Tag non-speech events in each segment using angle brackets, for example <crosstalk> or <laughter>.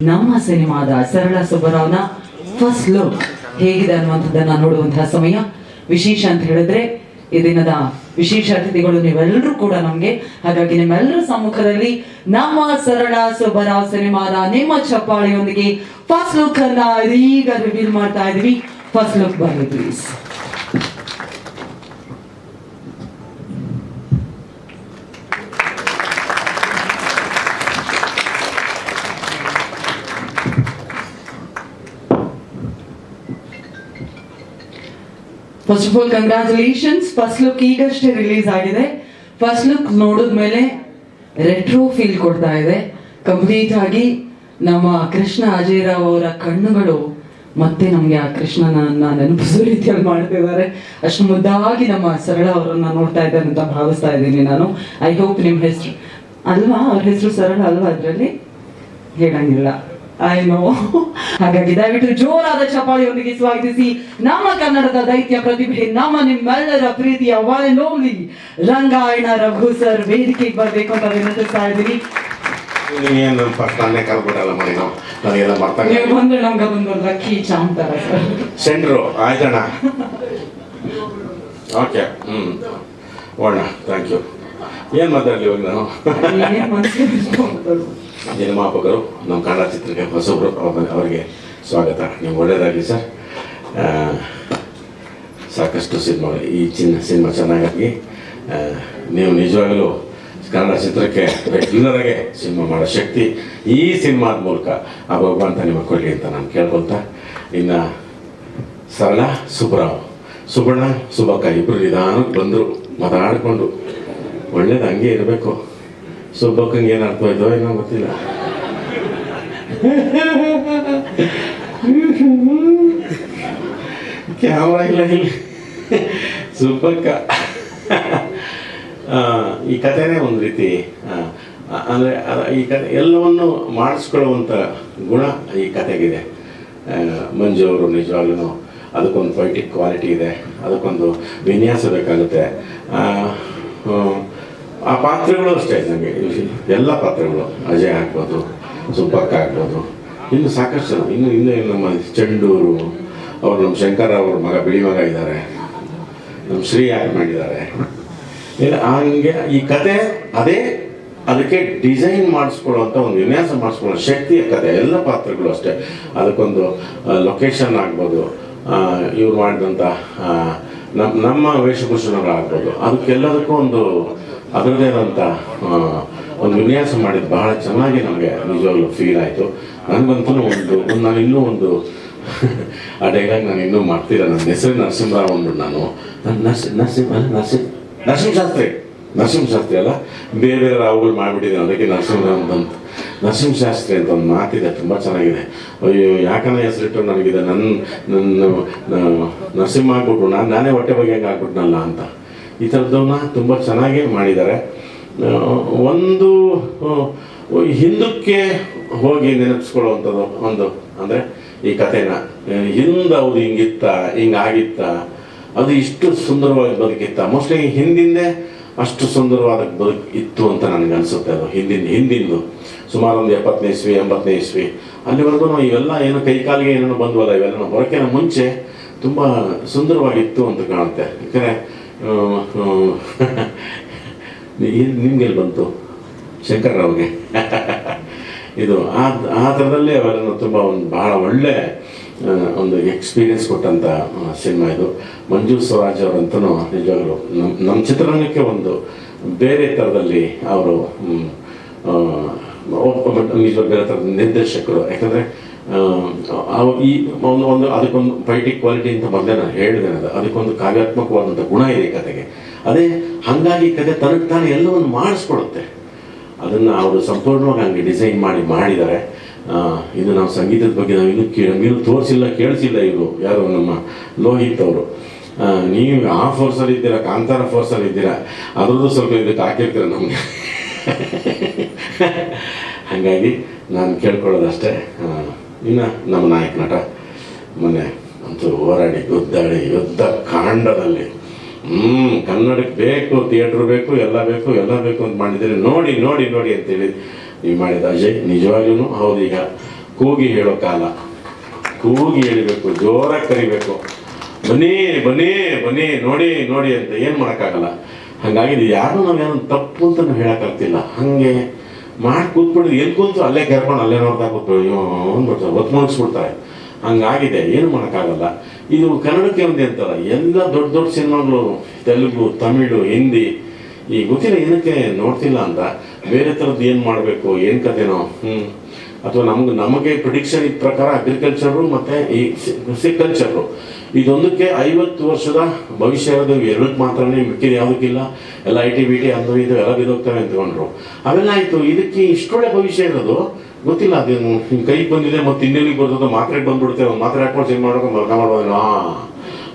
ನಮ್ಮ ಸಿನಿಮಾದ ಸರಳ ಸುಬ್ಬರಾವ್ನ ಫಸ್ಟ್ ಲುಕ್ ಹೇಗಿದೆ ಅನ್ನುವಂಥದ್ದನ್ನ ನೋಡುವಂತಹ ಸಮಯ. ವಿಶೇಷ ಅಂತ ಹೇಳಿದ್ರೆ, ಈ ದಿನದ ವಿಶೇಷ ಅತಿಥಿಗಳು ನೀವೆಲ್ಲರೂ ಕೂಡ ನಮ್ಗೆ. ಹಾಗಾಗಿ ನಿಮ್ಮೆಲ್ಲರ ಸಮ್ಮುಖದಲ್ಲಿ ನಮ್ಮ ಸರಳ ಸುಬ್ಬರಾವ್ ಸಿನಿಮಾದ ನಿಮ್ಮ ಚಪ್ಪಾಳಿಯೊಂದಿಗೆ ಫಸ್ಟ್ ಲುಕ್ ಅನ್ನ ಇದೀಗ ರಿವೀಲ್ ಮಾಡ್ತಾ ಇದೀವಿ. ಫಸ್ಟ್ ಲುಕ್ ಬನ್ನಿ please first of all congratulations first look ಈಗಷ್ಟೇ ರಿಲೀಸ್ ಆಗಿದೆ. ಫಸ್ಟ್ ಲುಕ್ ನೋಡಿದ್ಮೇಲೆ ರೆಟ್ರೋ ಫೀಲ್ ಕೊಡ್ತಾ ಇದೆ. ಕಂಪ್ಲೀಟ್ ಆಗಿ ನಮ್ಮ ಕೃಷ್ಣ ಅಜಯರಾವ್ ಅವರ ಕಣ್ಣುಗಳು ಮತ್ತೆ ನಮ್ಗೆ ಆ ಕೃಷ್ಣನನ್ನ ನೆನಪಿಸೋ ರೀತಿಯಲ್ಲಿ ಮಾಡ್ತಿದ್ದಾರೆ. ಅಷ್ಟು ಮುದ್ದಾಗಿ ನಮ್ಮ ಸರಳ ಅವರನ್ನ ನೋಡ್ತಾ ಇದ್ದಾರೆ ಅಂತ ಭಾವಿಸ್ತಾ ಇದ್ದೀನಿ ನಾನು. ಐ ಹೋಪ್ ನಿಮ್ಮ ಹೆಸರು ಅಲ್ವಾ? ಅವ್ರ ಹೆಸರು ಸರಳ ಅಲ್ವಾ ಅದರಲ್ಲಿ? ಹೇಳಂಗಿಲ್ಲ. I know. ಹಾಗಾಗಿ ದಯವಿಟ್ಟು ಜೋರಾದ ಚಪಾಳಿಯೊಂದಿಗೆ ಸ್ವಾಗತಿಸಿ ನಮ್ಮ ಕನ್ನಡದ ದೈತ್ಯ ಪ್ರತಿಭೆ ನಮ್ಮ ನಿಮ್ಮೆಲ್ಲರ ಪ್ರೀತಿಯ one only Rangayana Raghu sir ವೇದಿಕೆಗೆ ಬರಬೇಕು ಅಂತ ವಿನಂತಿಸ್ತಾ ಇದ್ದೀನಿ. ನೀವೇನು ಫಸ್ಟ್ ನಾನೇ ಕಲ್ಬಿಟ್ಟಲ್ಲ ಮನೆ ನಾವು? ನನಗೆಲ್ಲ ನೀವು ಬಂದು ನಮ್ಗೆ ಅದೊಂದು ಸೆಂಟ್ರು ಆಯ್ತಣ್ಣ. ಓಕೆ ಹ್ಞೂ ಥ್ಯಾಂಕ್ ಯು ಏನು ಮಾತಾಡಲಿ ಇವಾಗ ನಾನು. ನಿರ್ಮಾಪಕರು, ನಮ್ಮ ಕನ್ನಡ ಚಿತ್ರಕ್ಕೆ ಹೊಸಬ್ರು ಅವರಿಗೆ ಸ್ವಾಗತ. ನೀವು ಒಳ್ಳೆಯದಾಗಲಿ ಸರ್. ಸಾಕಷ್ಟು ಸಿನಿಮಾ, ಈ ಚಿನ್ನ ಸಿನಿಮಾ ಚೆನ್ನಾಗಿ. ನೀವು ನಿಜವಾಗಲೂ ಕನ್ನಡ ಚಿತ್ರಕ್ಕೆ ರೆಗ್ಯುಲರಾಗೆ ಸಿನಿಮಾ ಮಾಡೋ ಶಕ್ತಿ ಈ ಸಿನಿಮಾದ ಮೂಲಕ ಆ ಭಗವಂತ ನಿಮಗೆ ಕೊಡಲಿ ಅಂತ ನಾನು ಕೇಳ್ಕೊಳ್ತಾ. ಇನ್ನು ಸರಳ ಸುಬ್ರಾವ್ ಸುಬಣ್ಣ ಸುಬಕ್ಕ ಇಬ್ಬರು ನಿಧಾನಕ್ಕೆ ಬಂದರು ಮಾತಾಡಿಕೊಂಡು ಒಳ್ಳೇದು ಹಂಗೆ ಇರಬೇಕು. ಸುಬ್ಬಕ್ಕಂಗೆ ಏನು ಆಯ್ತೋ ಏನೋ ಗೊತ್ತಿಲ್ಲ ಕ್ಯಾಮ್ರಾ ಇಲ್ಲ ಇಲ್ಲಿ ಸುಬ್ಬಕ್ಕ ಈ ಕಥೆನೇ ಒಂದು ರೀತಿ ಅಂದರೆ ಅದ- ಈ ಕತೆ ಎಲ್ಲವನ್ನು ಮಾಡಿಸ್ಕೊಳ್ಳುವಂಥ ಗುಣ ಈ ಕತೆಗಿದೆ ಮಂಜು ಅವರು ನಿಜವಾಗ್ಲೂ ಅದಕ್ಕೊಂದು ಪೊಯಿಟಿಕ್ ಕ್ವಾಲಿಟಿ ಇದೆ ಅದಕ್ಕೊಂದು ವಿನ್ಯಾಸ ಬೇಕಾಗುತ್ತೆ ಆ, ಪಾತ್ರೆಗಳು ಅಷ್ಟೇ ನನಗೆ ಎಲ್ಲ ಪಾತ್ರಗಳು ಅಜಯ್ ಆಗ್ಬೋದು ಸುಬ್ಬಕ್ಕ ಆಗ್ಬೋದು ಇನ್ನು ಸಾಕಷ್ಟು ಇನ್ನು ಇನ್ನು ನಮ್ಮ ಚಂಡೂರು ಅವರು ನಮ್ಮ ಶಂಕರ ಅವ್ರ ಮಗ ಬಿಳಿ ಮಗ ಇದ್ದಾರೆ. ನಮ್ಮ ಶ್ರೀ ಆ್ಯಕ್ಟ್ ಮಾಡಿದ್ದಾರೆ. ಹಂಗೆ ಈ ಕತೆ ಅದೇ ಅದಕ್ಕೆ ಡಿಸೈನ್ ಮಾಡಿಸ್ಕೊಳ್ಳುವಂಥ ಒಂದು ವಿನ್ಯಾಸ ಮಾಡಿಸ್ಕೊಳ್ಳೋ ಶಕ್ತಿಯ ಕತೆ ಎಲ್ಲ ಪಾತ್ರಗಳು ಅಷ್ಟೇ. ಅದಕ್ಕೊಂದು ಲೊಕೇಶನ್ ಆಗ್ಬೋದು. ಇವ್ರು ಮಾಡಿದಂಥ ನಮ್ಮ ನಮ್ಮ ವೇಷಭೂಷಣಗಳಾಗ್ಬೋದು. ಅದಕ್ಕೆಲ್ಲದಕ್ಕೂ ಒಂದು ಅದರದೇ ಆದಂಥ ಒಂದು ವಿನ್ಯಾಸ ಮಾಡಿದ್ದು ಬಹಳ ಚೆನ್ನಾಗಿ ನಮಗೆ ನಿಜವಾಗ್ಲೂ ಫೀಲ್ ಆಯಿತು. ನನಗಂತೂ ಒಂದು ನಾನು ಇನ್ನೂ ಒಂದು, <laughs> ಆ ಡೈಲಾಗ್ ನಾನು ಇನ್ನೂ ಮಾಡ್ತಿಲ್ಲ. ನನ್ನ ಹೆಸರು ನರಸಿಂಹರಾವ್ ಅಂದ್ಬಿಟ್ಟು ನಾನು. ನರ್ಸಿ, ನರಸಿಂಹ ಅಲ್ಲ ನರಸಿಂಹ ನರಸಿಂಹಶಾಸ್ತ್ರಿ ನರಸಿಂಹಶಾಸ್ತ್ರಿ ಅಲ್ಲ? ಬೇರೆ ಬೇರೆ ರಾವುಗಳು ಮಾಡಿಬಿಟ್ಟಿದ್ದೀನಿ ಅದಕ್ಕೆ ನರಸಿಂಹ ಅಂತ ನರಸಿಂಹಶಾಸ್ತ್ರಿ ಅಂತ ಒಂದು ಮಾತಿದೆ, ತುಂಬ ಚೆನ್ನಾಗಿದೆ. ಅಯ್ಯೋ ಯಾಕನ್ನ ಹೆಸರಿಟ್ಟು ನನಗಿದೆ? ನನ್ನ ನನ್ನ ನರಸಿಂಹ ಆಗ್ಬಿಟ್ರು, ನಾನು, ನಾನೇ ಹೊಟ್ಟೆ ಬಗ್ಗೆ ಹೆಂಗೆ ಆಗ್ಬಿಟ್ನಲ್ಲ ಅಂತ. ಈ ಥರದ್ದನ್ನು ತುಂಬ ಚೆನ್ನಾಗಿ ಮಾಡಿದ್ದಾರೆ. ಒಂದು ಹಿಂದಕ್ಕೆ ಹೋಗಿ ನೆನಪಿಸ್ಕೊಳ್ಳುವಂಥದ್ದು ಒಂದು, ಅಂದರೆ ಈ ಕಥೆನ. ಹಿಂದ ಅವ್ರು ಹಿಂಗಿತ್ತ, ಹಿಂಗಾಗಿತ್ತ, ಅದು ಇಷ್ಟು ಸುಂದರವಾಗಿ ಬದುಕಿತ್ತ. ಮೋಸ್ಟ್ಲಿ ಹಿಂದಿಂದೆ ಅಷ್ಟು ಸುಂದರವಾದ ಬದುಕು ಇತ್ತು ಅಂತ ನನಗೆ ಅನಿಸುತ್ತೆ ಅದು. ಹಿಂದಿನ ಹಿಂದಿಂದು. ಸುಮಾರು ಒಂದು ಎಪ್ಪತ್ತನೇ ಇಸ್ವಿ, ಎಂಬತ್ತನೇ ಇಸ್ವಿ. ಅಲ್ಲಿವರೆಗೂ ನಾವು ಇವೆಲ್ಲ ಏನು ಕೈ ಕಾಲಿಗೆ ಏನೇನೋ ಬಂದ್ವಲ್ಲ ಇವೆಲ್ಲ ಹೊರಕಿನ ಮುಂಚೆ ತುಂಬ ಸುಂದರವಾಗಿತ್ತು ಅಂತ ಕಾಣುತ್ತೆ. ಯಾಕಂದರೆ <laughs> ನಿಮ್ಗೆಲ್ಲಿ ಬಂತು? ಶಂಕರ್ರಾವ್ಗೆ. <laughs> ಇದು ಆ ಆ ಥರದಲ್ಲೇ ಅವೆಲ್ಲ ತುಂಬ ಒಂದು ಬಹಳ ಒಳ್ಳೆ ಒಂದು ಎಕ್ಸ್ಪೀರಿಯನ್ಸ್ ಕೊಟ್ಟಂಥ ಸಿನಿಮಾ ಇದು. ಮಂಜು ಸ್ವರಾಜ್ ಅವರಂತೂ ನಿಜವಾಗ್ಲು ನಮ್ಮ ನಮ್ಮ ಚಿತ್ರರಂಗಕ್ಕೆ ಒಂದು ಬೇರೆ ಥರದಲ್ಲಿ ಅವರು ನಿಜವಾಗ್ ಬೇರೆ ಥರದ ನಿರ್ದೇಶಕರು. ಯಾಕಂದರೆ ಈ ಒಂದು ಒಂದು, ಅದಕ್ಕೊಂದು ಪೈಟಿಕ್ ಕ್ವಾಲಿಟಿ ಅಂತ ಮೊದಲೇ ನಾನು ಹೇಳಿದೆ ಅದು ಅದಕ್ಕೊಂದು ಕಾವ್ಯಾತ್ಮಕವಾದಂಥ ಗುಣ ಇದೆ ಕತೆಗೆ. ಅದೇ, ಹಾಗಾಗಿ ಕತೆ ತನಗೆ ತಾನೇ ಎಲ್ಲವನ್ನು ಮಾಡಿಸ್ಕೊಡುತ್ತೆ. ಅದನ್ನು ಅವರು ಸಂಪೂರ್ಣವಾಗಿ ಹಂಗೆ ಡಿಸೈನ್ ಮಾಡಿ ಮಾಡಿದ್ದಾರೆ. ಇದು ನಾವು ಸಂಗೀತದ ಬಗ್ಗೆ ನಾವು ಕೇ, ಇನ್ನೂ ತೋರಿಸಿಲ್ಲ, ಕೇಳಿಸಿಲ್ಲ ಇವರು. ಯಾರು ನಮ್ಮ ಲೋಹಿತ್ ಅವರು. ನೀವು ಆ ಫೋರ್ಸಲ್ಲಿ ಇದ್ದೀರಾ ಕಾಂತಾರ ಫೋರ್ಸಲ್ಲಿ ಇದ್ದೀರಾ ಅದರದ್ದು ಸ್ವಲ್ಪ ಇದಕ್ಕೆ ಹಾಕಿರ್ತೀರ ನಮಗೆ. <laughs> ಹಾಗಾಗಿ ನಾನು ಕೇಳ್ಕೊಳ್ಳೋದಷ್ಟೇ. ಇನ್ನು ನಮ್ಮ ನಾಯಕ ನಟ, ಮೊನ್ನೆ ಅಂತೂ ಹೋರಾಡಿ ಗುದ್ದಾಡಿ ಯುದ್ಧ ಕಾಂಡದಲ್ಲಿ. ಹ್ಞೂ ಕನ್ನಡಕ್ಕೆ ಬೇಕು ಥಿಯೇಟ್ರ್ ಬೇಕು, ಎಲ್ಲ ಬೇಕು ಎಲ್ಲ ಬೇಕು ಅಂತ ಮಾಡಿದ್ದೀರಿ ನೋಡಿ ನೋಡಿ ನೋಡಿ ಅಂತೇಳಿ ನೀವು ಮಾಡಿದ ಅಜಯ್ ನಿಜವಾಗ್ಲೂ ಹೌದು, ಈಗ ಕೂಗಿ ಹೇಳೋ ಕಾಲ. ಕೂಗಿ ಹೇಳಬೇಕು, ಜೋರಾಗಿ ಕರಿಬೇಕು. ಬನ್ನಿ ಬನ್ನಿ ಬನ್ನಿ, ನೋಡಿ ನೋಡಿ ಅಂತ ಏನು ಮಾಡೋಕ್ಕಾಗಲ್ಲ. ಹಾಗಾಗಿ ಯಾರು ನಾವೇನು ತಪ್ಪು ಅಂತ ನಾವು ಹೇಳೋಕ್ಕಾಗ್ತಿಲ್ಲ ಹಾಗೆ ಮಾಡಿ ಕೂತ್ಬಿಟ್ಟು ಎಲ್ಲಿ ಕೂತು ಅಲ್ಲೇ ಕರ್ಕೊಂಡು ಅಲ್ಲೇ ನೋಡ್ತಾ ಕೂತು ಅಂದ್ಬಿಡ್ತಾರೆ ಒತ್ತು ಮುಗಿಸ್ಬಿಡ್ತಾರೆ. ಹಂಗಾಗಿದೆ, ಏನು ಮಾಡೋಕ್ಕಾಗಲ್ಲ. ಇದು ಕನ್ನಡಕ್ಕೆ ಒಂದೇ ಅಂತಲ್ಲ ಎಲ್ಲ ದೊಡ್ಡ ದೊಡ್ಡ ಸಿನಿಮಾಗಳು, ತೆಲುಗು, ತಮಿಳು, ಹಿಂದಿ. ಈ ಗೊತ್ತಿಲ್ಲ, ಏನಕ್ಕೆ ನೋಡ್ತಿಲ್ಲ ಅಂತ. ಬೇರೆ ಥರದ್ದು ಏನು ಮಾಡಬೇಕು, ಏನು ಕತೆನೋ ಹ್ಞೂ ಅಥವಾ ನಮ್ಗೆ, ನಮಗೆ ಪ್ರಿಡಿಕ್ಷನ್ ಇದ್ದ ಪ್ರಕಾರ ಅಗ್ರಿಕಲ್ಚರು ಮತ್ತು ಈ ಸಿಕಲ್ಚರು ಇದೊಂದಕ್ಕೆ ಐವತ್ತು ವರ್ಷದ ಭವಿಷ್ಯ ಇರೋದು ಎರಡಕ್ಕೆ ಮಾತ್ರನೇ ಮಿಕ್ಕಿದ ಯಾವುದಕ್ಕಿಲ್ಲ. ಎಲ್ಲ ಐ ಟಿ ಬಿ ಟಿ ಅದು ಇದು ಎಲ್ಲ ಬಿದ್ದೋಗ್ತವೆ ಅಂದ್ಕೊಂಡ್ರು. ಅವೆಲ್ಲ ಆಯಿತು. ಇದಕ್ಕೆ ಇಷ್ಟೊಳ್ಳೆ ಭವಿಷ್ಯ ಇರೋದು ಗೊತ್ತಿಲ್ಲ. ಅದೇನು ನಿಮ್ಮ ಕೈಗೆ ಬಂದಿದೆ ಮತ್ತು ಇನ್ನೆಲ್ಲಿಗೆ ಬರ್ತದೆ ಮಾತ್ರೆಗೆ ಬಂದ್ಬಿಡುತ್ತೆ. ಒಂದು ಮಾತ್ರೆ ಹಾಕೊಂಡು ಚೇಂಜ್ ಮಾಡೋಕೆ ಮರ್ಕ ಮಾಡ್ಬೋದು ಹಾಂ.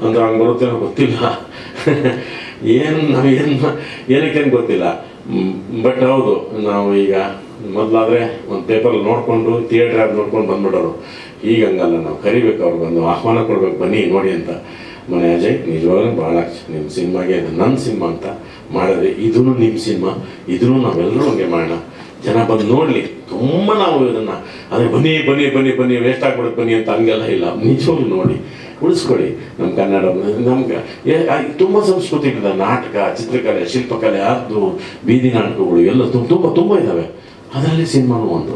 ಅಂದ್ರೆ ಹಂಗೆ ಬರುತ್ತೆ ಗೊತ್ತಿಲ್ಲ. <laughs> ಏನು, ನಾವು ಏನು, ಏನಕ್ಕೆ ಗೊತ್ತಿಲ್ಲ. ಬಟ್ ಹೌದು, ನಾವು ಈಗ ಮೊದಲಾದರೆ ಒಂದು ಪೇಪರ್ ನೋಡಿಕೊಂಡು ಥಿಯೇಟರ್ ಆಗಿ ನೋಡ್ಕೊಂಡು ಬಂದ್ಬಿಡೋರು. ಈಗ ಹಂಗಲ್ಲ, ನಾವು ಕರಿಬೇಕು, ಅವ್ರು ಬಂದು ಆಹ್ವಾನ ಕೊಡ್ಬೇಕು, ಬನ್ನಿ ನೋಡಿ ಅಂತ. ಮನೆ ಅಜಯ್, ನಿಜವಾಗ್ಲೂ ಭಾಳ ನಿಮ್ಮ ಸಿನಿಮಾಗೆ ಅದು ನನ್ನ ಸಿನಿಮಾ ಅಂತ ಮಾಡಿದ್ರೆ ಇದೂ ನಿಮ್ಮ ಸಿನಿಮಾ ಇದನ್ನು ನಾವೆಲ್ಲರೂ ಹಂಗೆ ಮಾಡೋಣ. ಜನ ಬಂದು ನೋಡಲಿ, ತುಂಬ ನಾವು ಇದನ್ನು ಅದೇ ಬನ್ನಿ ಬನ್ನಿ ಬನ್ನಿ ಬನ್ನಿ ವೇಸ್ಟ್ ಆಗ್ಬಿಡುತ್ತೆ ಬನ್ನಿ ಅಂತ ಹಂಗೆಲ್ಲ ಇಲ್ಲ. ನಿಜವಾಗ್ಲೂ ನೋಡಿ. ಉಳಿಸ್ಕೊಳ್ಳಿ. ನಮ್ಮ ಕನ್ನಡ, ನಮ್ಗೆ ತುಂಬ ಸಂಸ್ಕೃತಿ ಇದೆ ನಾಟಕ, ಚಿತ್ರಕಲೆ, ಶಿಲ್ಪಕಲೆ ಅದು ಬೀದಿ ನಾಟಕಗಳು, ಎಲ್ಲ ತುಂಬ ತುಂಬ ತುಂಬ ಇದ್ದಾವೆ ಅದರಲ್ಲಿ ಸಿನಿಮಾನು ಒಂದು.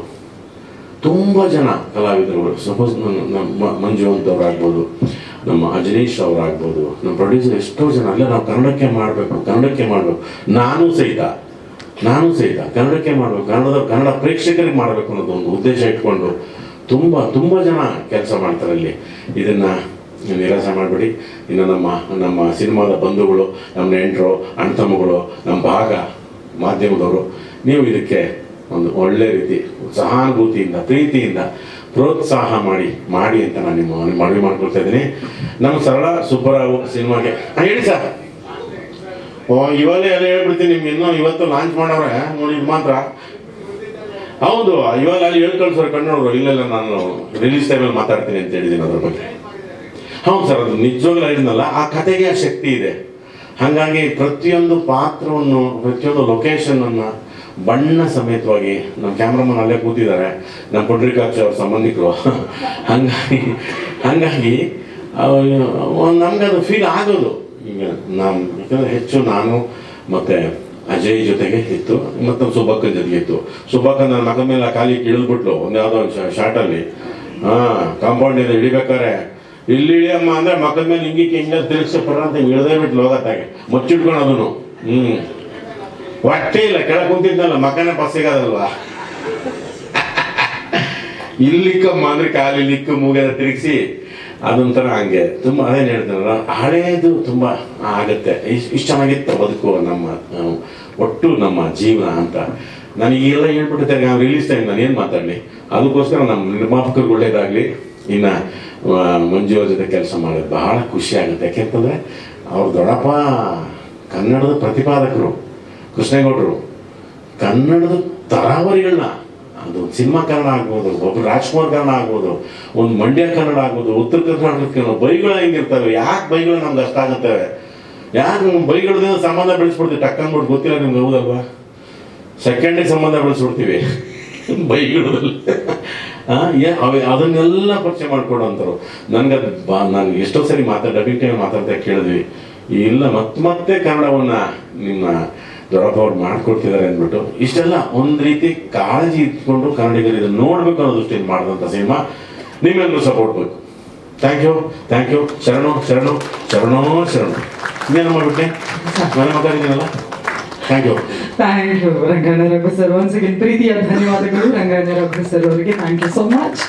ತುಂಬ ಜನ ಕಲಾವಿದರುಗಳು ಸಪೋಸ್ ನಮ್ಮ ಮಂಜು ಅಂತವ್ರಾಗ್ಬೋದು ನಮ್ಮ ಅಜನೀಶ್ ಅವರಾಗ್ಬೋದು, ನಮ್ಮ ಪ್ರೊಡ್ಯೂಸರ್ ಎಷ್ಟೋ ಜನ, ಅಲ್ಲ, ನಾವು ಕನ್ನಡಕ್ಕೆ ಮಾಡಬೇಕು ಕನ್ನಡಕ್ಕೆ ಮಾಡಬೇಕು. ನಾನು ಸಹಿತ ನಾನು ಸಹಿತ ಕನ್ನಡಕ್ಕೆ ಮಾಡಬೇಕು, ಕನ್ನಡದ, ಕನ್ನಡ ಪ್ರೇಕ್ಷಕರಿಗೆ ಮಾಡಬೇಕು ಅನ್ನೋದು ಒಂದು ಉದ್ದೇಶ ಇಟ್ಕೊಂಡು, ತುಂಬ ತುಂಬ ಜನ ಕೆಲಸ ಮಾಡ್ತಾರೆ ಅಲ್ಲಿ. ಇದನ್ನು ನಿರಾಸೆ ಮಾಡಿಬಿಡಿ. ಇನ್ನು ನಮ್ಮ ನಮ್ಮ ಸಿನಿಮಾದ ಬಂಧುಗಳು, ನಮ್ಮ ನೆಂಟರು ಅಣ್ತಮ್ಮಗಳು ನಮ್ಮ ಭಾಗ ಮಾಧ್ಯಮದವರು, ನೀವು ಇದಕ್ಕೆ ಒಂದು ಒಳ್ಳೆ ರೀತಿ ಸಹಾನುಭೂತಿಯಿಂದ, ಪ್ರೀತಿಯಿಂದ ಪ್ರೋತ್ಸಾಹ ಮಾಡಿ ಮಾಡಿ ಅಂತ ನಾನು ನಿಮ್ಮ ಮನವಿ ಮಾಡ್ಕೊಳ್ತಾ ಇದ್ದೀನಿ. ನಮ್ಮ ಸರಳ ಸುಬ್ಬರಾವ್ ಸಿನಿಮಾಗೆ ಹೇಳಿ ಸರ್. ಓ, ಇವಾಗಲೇ ಎಲ್ಲ ಹೇಳ್ಬಿಡ್ತೀನಿ ನಿಮ್ಗೆ. ಇನ್ನೂ ಇವತ್ತು ಲಾಂಚ್ ಮಾಡೋರೆ. ನೋಡಿ ಮಾತ್ರ. ಹೌದು, ಇವಾಗ ಅಲ್ಲಿ ಹೇಳ್ಕೊಳ್ಸೋರು ಕಣ್ಣೋರು. ಇಲ್ಲೆಲ್ಲ ನಾನು ರಿಲೀಸ್ ಟೈಮಲ್ಲಿ ಮಾತಾಡ್ತೀನಿ ಅಂತ ಹೇಳಿದ್ದೀನಿ ಅದ್ರ ಬಗ್ಗೆ. ಹೌದು ಸರ್, ಅದು ನಿಜವಾಗ್ಲೂ ಹೇಳಿದ್ನಲ್ಲ, ಆ ಕಥೆಗೆ ಆ ಶಕ್ತಿ ಇದೆ. ಹಾಗಾಗಿ ಪ್ರತಿಯೊಂದು ಪಾತ್ರವನ್ನು, ಪ್ರತಿಯೊಂದು ಲೊಕೇಶನನ್ನು ಬಣ್ಣ ಸಮೇತವಾಗಿ ನಮ್ಮ ಕ್ಯಾಮ್ರಾಮನ್ ಅಲ್ಲೇ ಕೂತಿದ್ದಾರೆ. ನಮ್ಮ ಪುಂಡ್ರಿಕಾಕ್ಷ ಅವ್ರ ಸಂಬಂಧಿಕರು. ಹಾಗಾಗಿ ಹಾಗಾಗಿ ನಮ್ಗೆ ಅದು ಫೀಲ್ ಆಗೋದು. ಈಗ ನಾವು ಯಾಕಂದ್ರೆ ಹೆಚ್ಚು ನಾನು ಮತ್ತೆ ಅಜಯ್ ಜೊತೆಗೆ ಇತ್ತು, ಮತ್ತು ನಮ್ಮ ಸುಬ್ಬಕ್ಕನ ಜೊತೆಗೆ ಇತ್ತು. ಸುಬ್ಬಕ್ಕ ನನ್ನ ಮಗ ಮೇಲೆ ಖಾಲಿ ಇಳಿದ್ಬಿಟ್ಲು ಒಂದು ಯಾವುದೋ ಒಂದು ಶಾರ್ಟಲ್ಲಿ ಹಾಂ ಕಾಂಪೌಂಡ್ ಇದೆ ಇಳಿಬೇಕಾರೆ ಇಲ್ಲಿ ಇಳಿಯಮ್ಮ ಅಂದ್ರೆ ಮಕ್ಕಳ ಮೇಲೆ ಹಿಂಗಿಕ್ಕೆ ಹಿಂಗೆ ತಿರುಗಿಸಿ ಅಂತ ಇಳ್ದೇ ಬಿಟ್ಲು ಹೋಗತ್ತಾಗೆ. ಮುಚ್ಚಿಟ್ಕೊಂಡು ಅದನ್ನು. ಹ್ಞೂ ಹೊಟ್ಟೆ ಇಲ್ಲ ಕೆಳ ಕುಂತಿದ್ನಲ್ಲ ಮಕ್ಕನೇ ಬಸ್ ಇಲ್ಲಿಕ್ಕಮ್ಮ ಅಂದ್ರೆ ಕಾಲಿ ಲಿಕ್ಕ ಮೂಗೆಲ್ಲ ತಿರುಗಿಸಿ, ಅದೊಂಥರ ಹಂಗೆ. ತುಂಬ ಅದೇನು ಹೇಳ್ತಾರಲ್ಲ ಹಳೇದು ತುಂಬ ಆಗುತ್ತೆ. ಇಷ್ಟು ಇಷ್ಟು ಚೆನ್ನಾಗಿತ್ತು ಬದುಕು ನಮ್ಮ ಒಟ್ಟು ನಮ್ಮ ಜೀವನ ಅಂತ. ನನಗೆಲ್ಲ ಹೇಳ್ಬಿಟ್ಟಿದ್ದೆ ನಾವು ರಿಲೀಸ್ ಟೈಮ್ ನಾನು ಏನು ಮಾತಾಡಲಿ? ಅದಕ್ಕೋಸ್ಕರ ನಮ್ಮ ನಿರ್ಮಾಪಕರು ಒಳ್ಳೇದಾಗಲಿ. ಇನ್ನು ಮಂಜು ಜೊತೆ ಕೆಲಸ ಮಾಡೋದು. ಬಹಳ ಖುಷಿ ಆಗುತ್ತೆ. ಯಾಕೆಂತಂದರೆ, ಅವ್ರ ದೊಡ್ಡಪ್ಪ ಕನ್ನಡದ ಪ್ರತಿಪಾದಕರು, ಕೃಷ್ಣೇಗೌಡರು. ಕನ್ನಡದ ತರಾವರಿಗಳನ್ನ, ಅದು ಸಿನಿಮಾ ಕನ್ನಡ ಆಗ್ಬೋದು ಒಬ್ಬರು ರಾಜ್ಕುಮಾರ್ ಕನ್ನಡ ಆಗ್ಬೋದು, ಒಂದು ಮಂಡ್ಯ ಕನ್ನಡ ಆಗ್ಬೋದು, ಉತ್ತರ ಕರ್ನಾಟಕ ಬೈಗಳು ಹೆಂಗಿರ್ತವೆ, ಯಾಕೆ ಬೈಗಳು ನಮ್ಗೆ ಅಷ್ಟ ಆಗುತ್ತವೆ ಯಾಕೆ ಬೈಗಳದಿಂದ ಸಂಬಂಧ ಬೆಳೆಸ್ಬಿಡ್ತೀವಿ? ಟಕ್ಕಂದ್ಬಿಟ್ಟು ಗೊತ್ತಿಲ್ಲ ನಿಮ್ಗೆ, ಹೌದಲ್ವಾ? ಸೆಕೆಂಡಿಗೆ ಸಂಬಂಧ ಬೆಳೆಸ್ಬಿಡ್ತೀವಿ. ಅವೆ <laughs> ಅದನ್ನೆಲ್ಲ ಪರಿಚಯ ಮಾಡ್ಕೊಡೋಂಥವ್ರು ನನಗೆ ನಾನು ಎಷ್ಟೋ ಸರಿ ಮಾತಾಡ ಟೈಮ್ ಮಾತಾಡ್ತಾ ಕೇಳಿದ್ವಿ. ಇಲ್ಲ ಮತ್ತೆ ಮತ್ತೆ ಕನ್ನಡವನ್ನು ನಿಮ್ಮ ದೊಡ್ಡ ಅವ್ರು ಮಾಡ್ಕೊಡ್ತಿದ್ದಾರೆ ಅಂದ್ಬಿಟ್ಟು, ಇಷ್ಟೆಲ್ಲ ಒಂದು ರೀತಿ ಕಾಳಜಿ ಇಟ್ಕೊಂಡು ಕನ್ನಡಿಗರು ಇದನ್ನು ನೋಡ್ಬೇಕು ಅನ್ನೋ ದೃಷ್ಟಿಯಿಂದ ಮಾಡಿದಂಥ ಸಿನಿಮಾ ನಿಮ್ಮೆಲ್ಲರೂ ಸಪೋರ್ಟ್ ಬೇಕು. ಥ್ಯಾಂಕ್ ಯು ಥ್ಯಾಂಕ್ ಯು ಶರಣು ಶರಣು, ಶರಣೋ, ಶರಣು. ಇನ್ನೇನು ಮಾಡ್ಬಿಟ್ಟೆ ಮನೆ ಮಾತಾಡಿದ್ದೀನಲ್ಲ thank you thank you Ranganna Raghu sir once again ಪ್ರೀತಿಯ ಧನ್ಯವಾದಗಳು ರಂಗಣ್ಣ ರಘು ಸರ್ ಅವರಿಗೆ ಥ್ಯಾಂಕ್ ಯು ಸೋ ಮಚ್